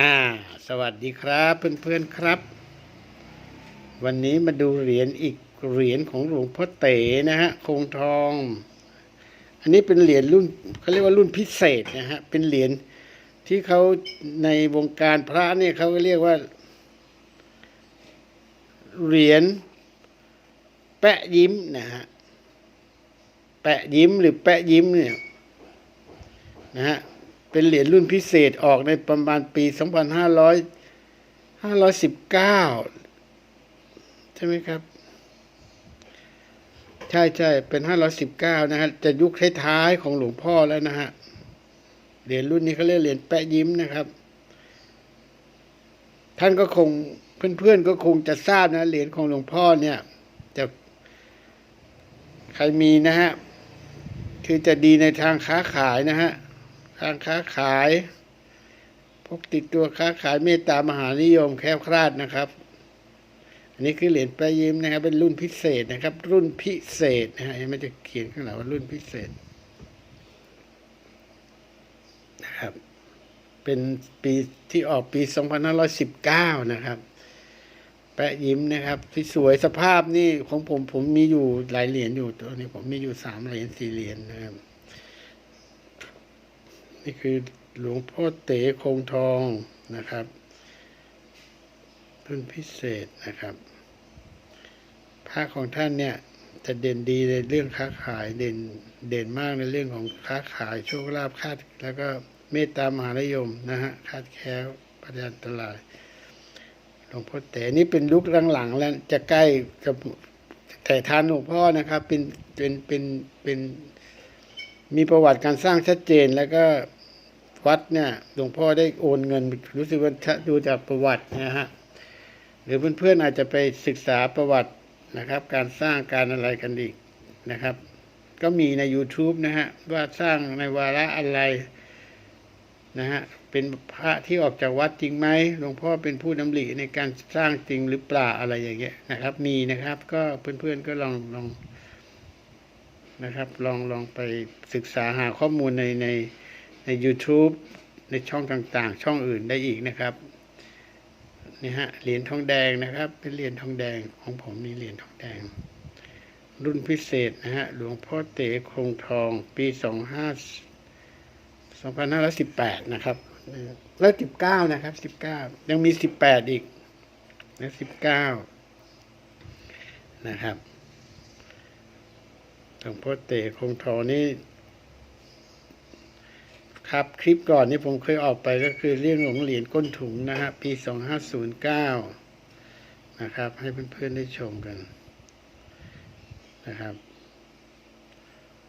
อ่า สวัสดีครับเพื่อนๆครับ วันนี้มาดูเหรียญอีกเหรียญของหลวงพ่อเต๋นะฮะคงทอง อันนี้เป็นเหรียญรุ่นเขาเรียกว่ารุ่นพิเศษนะฮะเป็นเหรียญที่เขาในวงการพระเนี่ยเขาก็เรียกว่า เหรียญแปะยิ้มนะฮะแปะยิ้มหรือแปะยิ้มเนี่ยนะฮะ เป็นเหรียญรุ่นพิเศษออกในประมาณปี 2500 519 ใช่ไหมครับ ใช่ใช่เป็น 519 นะฮะจะยุคท้ายๆของหลวงพ่อแล้วนะฮะ เหรียญรุ่นนี้เขาเรียกเหรียญแปะยิ้มนะครับ ท่านก็คงเพื่อนๆก็คงจะทราบนะเหรียญของหลวงพ่อเนี่ยจะใครมีนะฮะ คือจะดีในทางค้าขายนะฮะ ทางค้าขายพกติดตัวค้าขายเมตตามหานิยมแคล้วคลาดนะครับ อันนี้คือเหรียญประยิ้มนะครับ เป็นรุ่นพิเศษนะครับ รุ่นพิเศษนะฮะยังไม่จะเขียนข้างหลังว่ารุ่นพิเศษนะครับ เป็นปีที่ออกปี 2519 นะครับ แปะยิ้มนะครับที่สวยสภาพนี่ของผมผมมีอยู่หลายเหรียญอยู่ตัวนี้ผมมีอยู่สามเหรียญสี่เหรียญนะครับ นี่คือหลวงพ่อเต๋คงทองนะครับรุ่นพิเศษนะครับพระของท่านเนี่ยจะเด่นดีในเรื่องค้าขายเด่นเด่นมากในเรื่องของค้าขายโชคลาภคาด แล้วก็เมตตามหานิยมนะฮะคาดแค้วปัญญาอันตรายหลวงพ่อเต๋นี่เป็นยุคหลังๆแล้วจะใกล้กับแต่ทานหลวงพ่อนะครับ เป็นเป็นเป็นเป็น มีประวัติการสร้างชัดเจนแล้วก็วัดเนี่ยหลวงพ่อได้โอนเงินรู้สึกว่าถ้าดูจากประวัตินะฮะหรือเพื่อนๆอาจจะไปศึกษาประวัตินะครับ การสร้างการอะไรกันอีกนะครับ ก็มีใน YouTube นะฮะว่าสร้างในวาระอะไรนะฮะเป็นพระที่ออกจากวัดจริงไหมหลวงพ่อเป็นผู้ดำริในการสร้างจริงหรือเปล่าอะไรอย่างเงี้ยนะครับ มีนะครับ ก็เพื่อนๆก็ลองลอง นะครับ ลองลองไปศึกษาหาข้อมูลในในใน YouTube ในช่องต่างๆ ช่องอื่นได้อีกนะครับนี่ฮะเหรียญทองแดงนะครับ เป็นเหรียญทองแดงของผมนี่เหรียญทองแดง รุ่นพิเศษนะฮะหลวงพ่อเต๋คงทองปีสองห้าสองพันห้าร้อยสิบแปดนะครับแล้วสิบเก้านะครับสิบเก้ายังมีสิบแปดอีกและสิบเก้านะครับ หลวงพ่อเต๋คงทองนี่ครับคลิปก่อนนี่ผมเคยออกไปก็คือเรื่องของเหรียญก้นถุงนะฮะปีสองห้าศูนย์เก้านะครับ ให้เพื่อนๆได้ชมกันนะครับ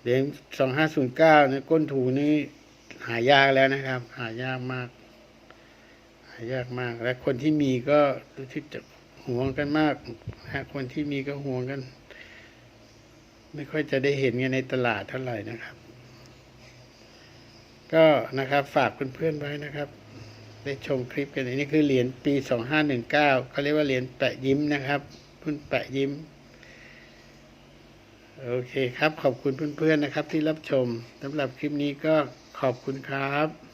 เหรียญสองห้าศูนย์เก้านี่ยก้นถุงนี่หายากแล้วนะครับ หายากมาก หายากมาก และคนที่มีก็รู้สึกจะห่วงกันมากนะคนที่มีก็ห่วงกัน ไม่ค่อยจะได้เห็นกันในตลาดเท่าไหร่นะครับ ก็นะครับฝากเพื่อนๆไว้นะครับ ได้ชมคลิปกันอันนี้คือเหรียญปี2519เขาเรียกว่าเหรียญแปะยิ้มนะครับรุ่นแปะยิ้ม โอเคครับ ขอบคุณเพื่อนๆนะครับ ที่รับชมสำหรับคลิปนี้ก็ขอบคุณครับ